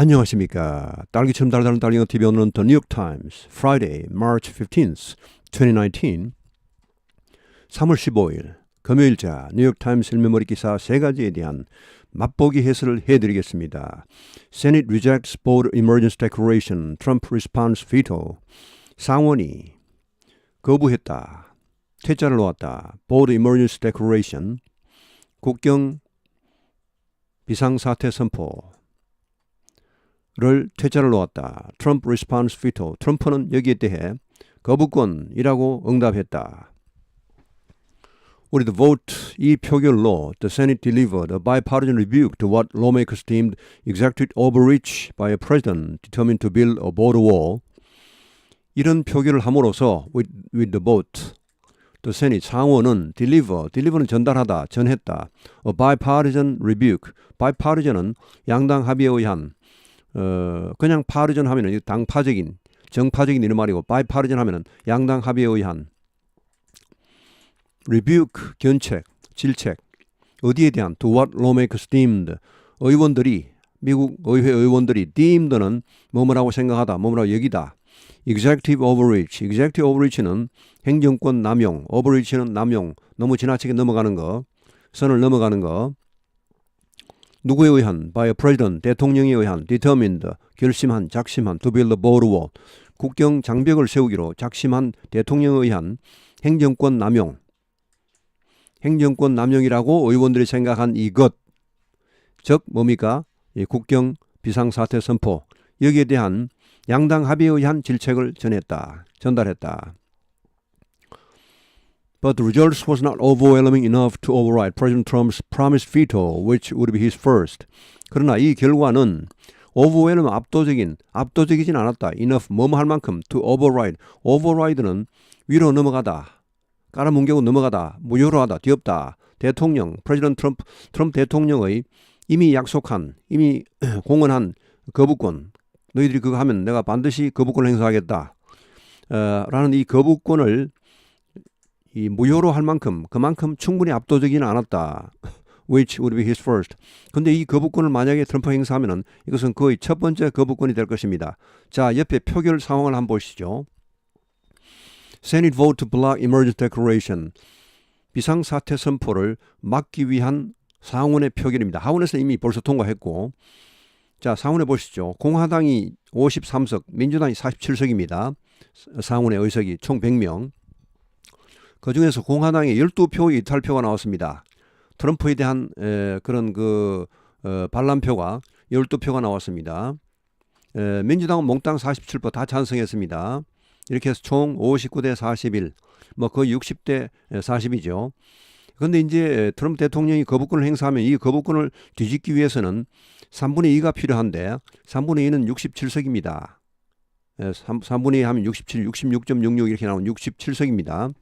안녕하십니까. 딸기처럼 달달한 딸기가 TV 오늘은 The New York Times, Friday, March 15th, 2019, 3월 15일, 금요일자 뉴욕 타임스 일면머리 기사 세 가지에 대한 맛보기 해설을 해드리겠습니다. Senate rejects board emergency declaration, Trump response veto. 상원이 거부했다. 퇴짜를 놓았다. board emergency declaration, 국경 비상사태 선포. 를 퇴짜를 놓았다. 트럼프 리스폰스 피토. 트럼프는 여기에 대해 거부권이라고 응답했다. 우리 the vote 이 표결로 the Senate delivered a bipartisan rebuke to what lawmakers deemed executive overreach by a president determined to build a border wall. 이런 표결을 함으로써 with, with the vote the Senate 상원은 deliver, deliver는 전달하다, 전했다. a bipartisan rebuke. bipartisan은 양당 합의에 의한 어, 그냥 파르전 하면은 당파적인 정파적인 이런 말이고 바이파르전 하면은 양당 합의에 의한 rebuke 견책, 질책 어디에 대한 to what lawmakers deemed 의원들이 미국 의회 의원들이 deemed는 뭐뭐라고 생각하다, 뭐뭐라고 여기다. executive overreach, executive overreach는 행정권 남용, overreach는 남용, 너무 지나치게 넘어가는 거, 선을 넘어가는 거. 누구에 의한 by a president 대통령에 의한 determined 결심한 작심한 to build a border wall 국경 장벽을 세우기로 작심한 대통령에 의한 행정권 남용. 행정권 남용이라고 의원들이 생각한 이것. 즉 뭡니까? 이 국경 비상사태 선포. 여기에 대한 양당 합의에 의한 질책을 전했다 전달했다. But the results was not overwhelming enough to override President Trump's promised veto, which would be his first. 그러나 이 결과는 overwhelm 압도적인 압도적이진 않았다. enough 뭐뭐 할 만큼 to override. override는 위로 넘어가다. 깔아뭉개고 넘어가다. 무효로 하다. 뒤엎다. 대통령 프레지던트 트럼프 트럼프 대통령의 이미 약속한 이미 공언한 거부권 너희들이 그거 하면 내가 반드시 거부권을 행사하겠다. 어, 라는 이 거부권을 이 무효로 할 만큼 그만큼 충분히 압도적이는 않았다. Which would be his first. 근데 이 거부권을 만약에 트럼프 행사하면은 이것은 거의 첫 번째 거부권이 될 것입니다. 자, 옆에 표결 상황을 한번 보시죠. Senate vote to block emergency declaration. 비상사태 선포를 막기 위한 상원의 표결입니다. 하원에서 이미 벌써 통과했고, 자, 상원에 보시죠. 공화당이 53석, 민주당이 47석입니다. 상원의 의석이 총 100명. 그 중에서 공화당의 12표 이탈표가 나왔습니다. 트럼프에 대한 에, 그런 그 어, 반란표가 12표가 나왔습니다. 에, 민주당은 몽땅 47표 다 찬성했습니다. 이렇게 해서 총 59대 41, 뭐 거의 60대 40이죠. 그런데 이제 트럼프 대통령이 거부권을 행사하면 이 거부권을 뒤집기 위해서는 3분의 2가 필요한데 3분의 2는 67석입니다. 3, 3분의 2 하면 67, 66.66 이렇게 나오는 67석입니다.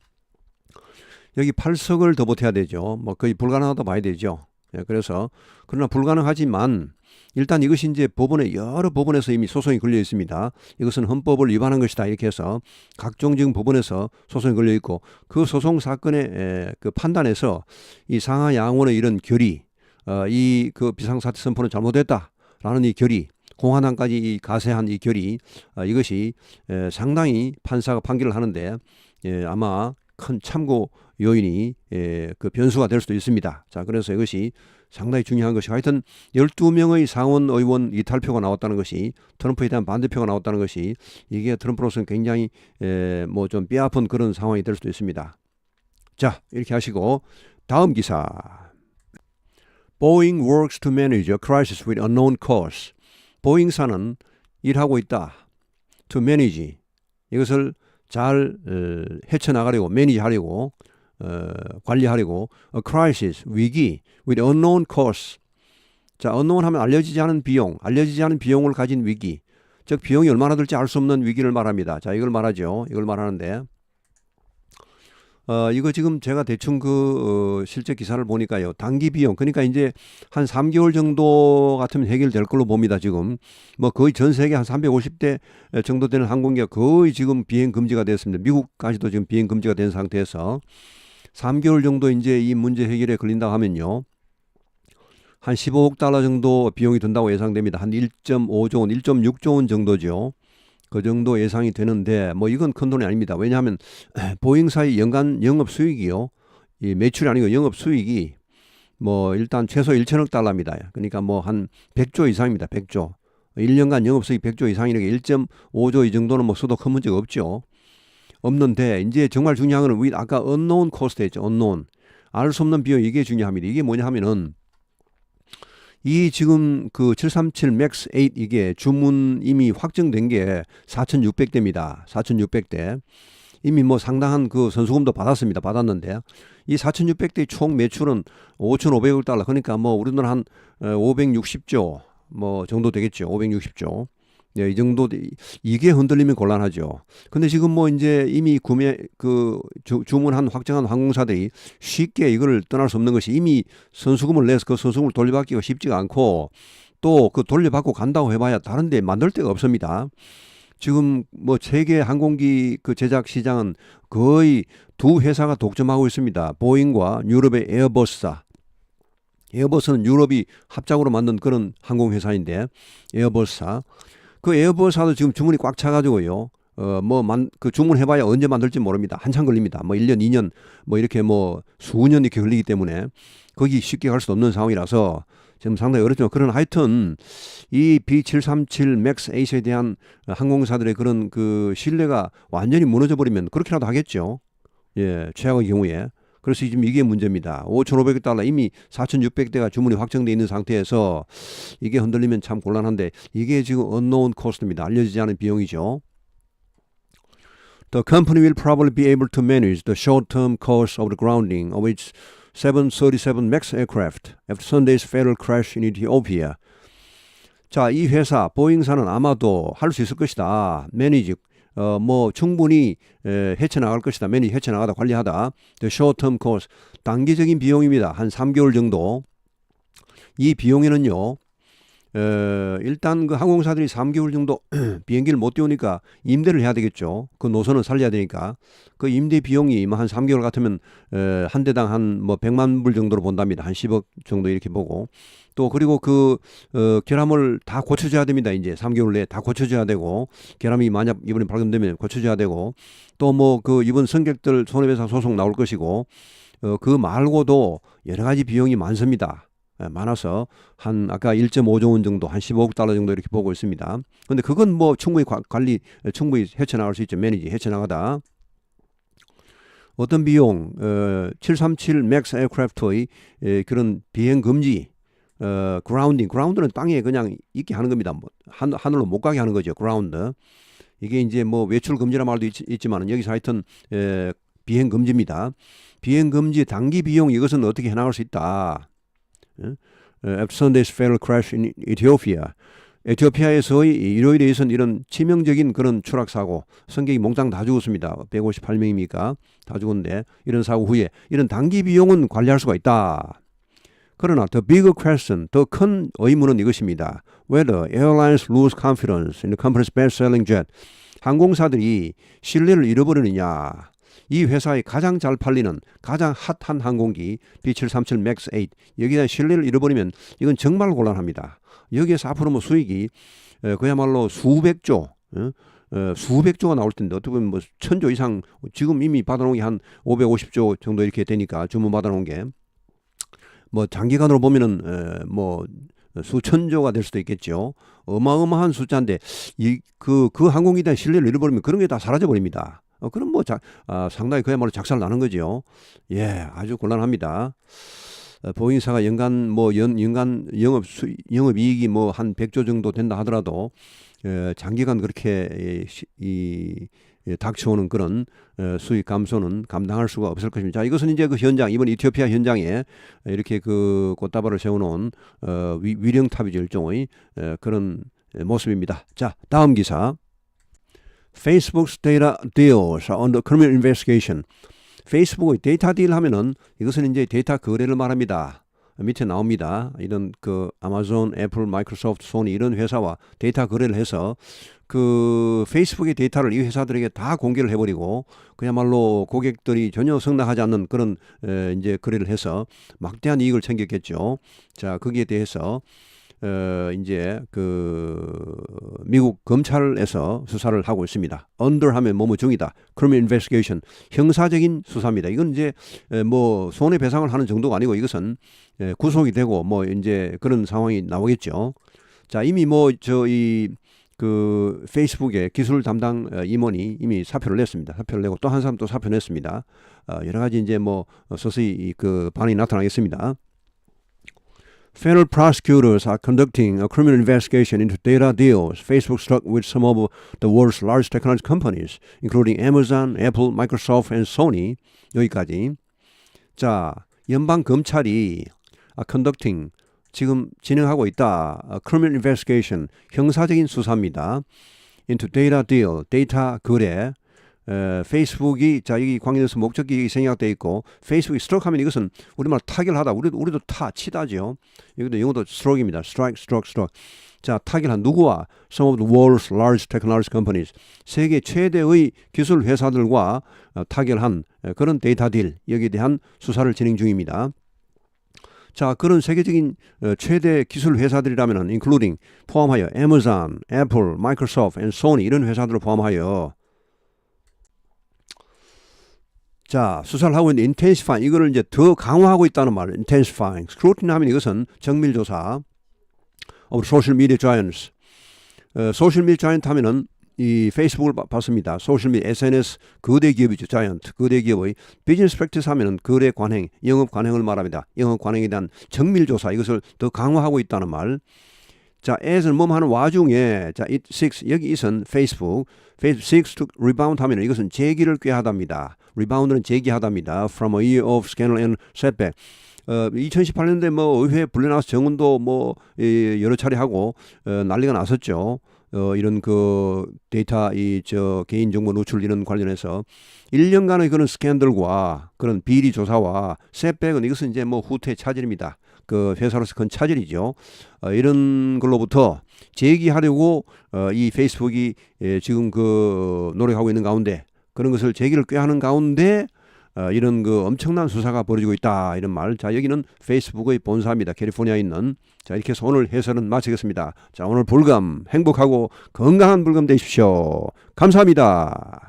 여기 8석을 더 보태야 되죠. 뭐 거의 불가능하다 봐야 되죠. 예, 그래서 그러나 불가능하지만 일단 이것이 이제 법원에 여러 법원에서 이미 소송이 걸려 있습니다. 이것은 헌법을 위반한 것이다 이렇게 해서 각종 지금 법원에서 소송이 걸려 있고 그 소송 사건의 에, 그 판단에서 이 상하 양원의 이런 결의, 어, 이 그 비상사태 선포는 잘못됐다라는 이 결의, 공화당까지 이 가세한 이 결의, 어, 이것이 에, 상당히 판사가 판결을 하는데 예, 아마 큰 참고 요인이 예, 그 변수가 될 수도 있습니다. 자, 그래서 이것이 상당히 중요한 것이 하여튼 12명의 상원 의원 이탈표가 나왔다는 것이 트럼프에 대한 반대표가 나왔다는 것이 이게 트럼프로서는 굉장히 예, 뭐좀 뼈아픈 그런 상황이 될 수도 있습니다. 자, 이렇게 하시고 다음 기사. Boeing works to manage a crisis with unknown cause. 보잉사는 일하고 있다. to manage. 이것을 잘 어, 헤쳐나가려고 매니지하려고 어, 관리하려고 a crisis 위기 with unknown cost 자 unknown 하면 알려지지 않은 비용 알려지지 않은 비용을 가진 위기 즉 비용이 얼마나 들지 알 수 없는 위기를 말합니다 자 이걸 말하죠 이걸 말하는데 어, 이거 지금 제가 대충 그 어, 실제 기사를 보니까요. 단기 비용 그러니까 이제 한 3개월 정도 같으면 해결될 걸로 봅니다. 지금 뭐 거의 전 세계 한 350대 정도 되는 항공기가 거의 지금 비행 금지가 됐습니다. 미국까지도 지금 비행 금지가 된 상태에서 3개월 정도 이제 이 문제 해결에 걸린다 하면요. 한 15억 달러 정도 비용이 든다고 예상됩니다. 한 1.5조 원, 1.6조 원 정도죠. 그 정도 예상이 되는데 뭐 이건 큰 돈이 아닙니다. 왜냐하면 보잉사의 연간 영업 수익이요. 이 매출이 아니고 영업 수익이 뭐 일단 최소 1천억 달러입니다. 그러니까 뭐 한 100조 이상입니다. 100조. 1년간 영업 수익 100조 이상이니까 1.5조 이 정도는 뭐 써도 큰 문제가 없죠. 없는데 이제 정말 중요한 거는 위 아까 unknown cost 했죠. unknown. 알 수 없는 비용 이게 중요합니다. 이게 뭐냐 하면은 이 지금 그 737 맥스 8 이게 주문 이미 확정된 게 4,600대입니다. 4,600대. 이미 뭐 상당한 그 선수금도 받았습니다. 받았는데 이 4,600대 총 매출은 5,500억 달러. 그러니까 뭐 우리나라 한 560조 뭐 정도 되겠죠. 560조. 네, 이 정도 이게 흔들리면 곤란하죠. 근데 지금 뭐 이제 이미 구매 그 주, 주문한 확정한 항공사들이 쉽게 이걸 떠날 수 없는 것이 이미 선수금을 내서 그 선수금을 돌려받기가 쉽지가 않고 또 그 돌려받고 간다고 해봐야 다른 데 만들 데가 없습니다. 지금 뭐 세계 항공기 그 제작 시장은 거의 두 회사가 독점하고 있습니다. 보잉과 유럽의 에어버스사. 에어버스는 유럽이 합작으로 만든 그런 항공회사인데 에어버스사. 그 에어버스사도 지금 주문이 꽉 차가지고요. 어, 뭐, 만, 그 주문해봐야 언제 만들지 모릅니다. 한참 걸립니다. 뭐, 1년, 2년, 뭐, 이렇게 뭐, 수년 이렇게 걸리기 때문에 거기 쉽게 갈 수 없는 상황이라서 지금 상당히 어렵지만 그런 하여튼 이 B737 맥스 8에 대한 항공사들의 그런 그 신뢰가 완전히 무너져 버리면 그렇게라도 하겠죠. 예, 최악의 경우에. 그래서 지금 이게 문제입니다. 5,500억 달러 이미 4,600대가 주문이 확정돼 있는 상태에서 이게 흔들리면 참 곤란한데 이게 지금 unknown cost입니다. 알려지지 않은 비용이죠. The company will probably be able to manage the short-term cost of the grounding of its 737 MAX aircraft after Sunday's fatal crash in Ethiopia. 자, 이 회사 보잉사는 아마도 할 수 있을 것이다. 매니지 어, 뭐 충분히 에, 헤쳐나갈 것이다. 매니지 헤쳐나가다 관리하다. The short-term cost 단기적인 비용입니다. 한 3개월 정도. 이 비용에는요. 에, 일단 그 항공사들이 3개월 정도 비행기를 못 띄우니까 임대를 해야 되겠죠. 그 노선을 살려야 되니까 그 임대 비용이 뭐한 3개월 같으면 에, 한 대당 한 뭐 100만 불 정도로 본답니다. 한 10억 정도 이렇게 보고 또 그리고 그 어, 결함을 다 고쳐줘야 됩니다. 이제 3개월 내에 다 고쳐줘야 되고 결함이 만약 이번에 발견되면 고쳐줘야 되고 또 뭐 그 이번 승객들 손해배상 소송 나올 것이고 어, 그 말고도 여러 가지 비용이 많습니다. 예, 많아서 한 아까 1.5조 원 정도 한 15억 달러 정도 이렇게 보고 있습니다. 근데 그건 뭐 충분히 과, 관리 충분히 헤쳐나갈 수 있죠. 매니지 헤쳐나가다. 어떤 비용 어, 737 맥스 에어크래프트의 에, 그런 비행 금지 어, 그라운딩 그라운드는 땅에 그냥 있게 하는 겁니다. 뭐, 한, 하늘로 못 가게 하는 거죠. 그라운드. 이게 이제 뭐 외출 금지란 말도 있, 지만 여기서 하여튼 에, 비행 금지입니다. 비행 금지 단기 비용 이것은 어떻게 해나갈 수 있다. After Sunday's fatal crash in Ethiopia. 에티오피아에서의 일요일에 있은 이런 치명적인 그런 추락 사고, 승객이 몽땅 다 죽었습니다. 158명이니까 다 죽었는데 이런 사고 후에 이런 단기 비용은 관리할 수가 있다. 그러나 the bigger question, 더 큰 의문은 이것입니다. Whether airlines lose confidence in the company's best-selling jet. 항공사들이 신뢰를 잃어버리느냐. 이 회사의 가장 잘 팔리는 가장 핫한 항공기 B737 MAX 8 여기다 신뢰를 잃어버리면 이건 정말 곤란합니다. 여기에서 앞으로 뭐 수익이 그야말로 수백조 어? 어, 수백조가 나올 텐데 어떻게 보면 뭐 천조 이상 지금 이미 받아놓은 게 한 550조 정도 이렇게 되니까 주문 받아놓은 게 뭐 장기간으로 보면은 에, 뭐 수천조가 될 수도 있겠죠. 어마어마한 숫자인데 이그그 항공기에 대한 신뢰를 잃어버리면 그런 게 다 사라져 버립니다. 어, 그럼 뭐 자, 아, 상당히 그야말로 작살 나는 거죠. 예, 아주 곤란합니다. 어, 보잉사가 연간 뭐 연, 연간 영업 수, 영업 이익이 뭐 한 100조 정도 된다 하더라도 에, 장기간 그렇게 이, 이 예, 닥쳐오는 그런 어, 수익 감소는 감당할 수가 없을 것입니다. 자, 이것은 이제 그 현장 이번 이티오피아 현장에 이렇게 그 꽃다발을 세워놓은 어, 위, 위령탑이죠 일종의 에, 그런 모습입니다. 자, 다음 기사. Facebook's data deals under criminal investigation. 페이스북의 데이터 딜 하면은 이것은 이제 데이터 거래를 말합니다. 밑에 나옵니다. 이런 그 아마존, 애플, 마이크로소프트, 소니 이런 회사와 데이터 거래를 해서 그 페이스북의 데이터를 이 회사들에게 다 공개를 해버리고 그야말로 고객들이 전혀 성납하지 않는 그런 에, 이제 거래를 해서 막대한 이익을 챙겼겠죠. 자 거기에 대해서 어, 이제 그 미국 검찰에서 수사를 하고 있습니다. under 하면 뭐뭐 중이다. criminal investigation 형사적인 수사입니다. 이건 이제 에, 뭐 손해 배상을 하는 정도가 아니고 이것은 에, 구속이 되고 뭐 이제 그런 상황이 나오겠죠. 자 이미 뭐 저 이 그 페이스북의 기술 담당 어, 임원이 이미 사표를 냈습니다. 사표를 내고 또 한 사람 또 사표 냈습니다. 어, 여러 가지 이제 뭐 어, 서서히 이그 반응이 나타나겠습니다. Federal prosecutors are conducting a criminal investigation into data deals Facebook struck with some of the world's largest technology companies, including Amazon, Apple, Microsoft, and Sony. 여기까지. 자, 연방 검찰이 아, conducting 지금 진행하고 있다. 아, criminal investigation 형사적인 수사입니다. into data deal 데이터 거래. 에, 페이스북이 자 여기 관계돼서 목적이 생략돼 있고 페이스북이 스트로크하면 이것은 우리말 타결하다. 우리도 우리도 타 치다죠. 여기도 영어도 스트로크입니다. strike stroke stroke 자 타결한 누구와? Some of the world's large technology companies. 세계 최대의 기술 회사들과 어, 타결한 에, 그런 데이터 딜 여기에 대한 수사를 진행 중입니다. 자 그런 세계적인 어, 최대 기술 회사들이라면은 including 포함하여 Amazon, Apple, Microsoft, and Sony 이런 회사들을 포함하여 자 수사를 하고 있는 intensifying 이거를 이제 더 강화하고 있다는 말 intensifying scrutiny 하면 이것은 정밀 조사 of social media giants 어, 소셜 미디어 자이언트 하면은 이 페이스북을 봐- 봤습니다. 소셜 미디어 SNS 거대 기업이죠. 자이언트 거대 기업의 비즈니스 프랙티스 하면은 거래 관행, 영업 관행을 말합니다. 영업 관행에 대한 정밀 조사 이것을 더 강화하고 있다는 말. 자, as는 뭐 하는 와중에 자, it six 여기 있은 페이스북 페이스북 six to rebound 하면 이것은 재기를 꾀하답니다. 리바운드는 재기하답니다. From a year of scandal and setback. 어, 2018년도에 뭐 의회 불려나서 정은도 뭐 예, 여러 차례 하고 어, 난리가 났었죠. 어, 이런 그 데이터 이 저 개인 정보 노출 이런 관련해서 1년간의 그런 스캔들과 그런 비리 조사와 setback은 이것은 이제 뭐 후퇴 차질입니다. 그 회사로서 큰 차질이죠. 어, 이런 걸로부터 제기하려고 어, 이 페이스북이 예, 지금 그 노력하고 있는 가운데 그런 것을 제기를 꾀하는 가운데 어, 이런 그 엄청난 수사가 벌어지고 있다 이런 말. 자 여기는 페이스북의 본사입니다. 캘리포니아에 있는. 자 이렇게 해서 오늘 해설은 마치겠습니다. 자 오늘 불금 행복하고 건강한 불금 되십시오. 감사합니다.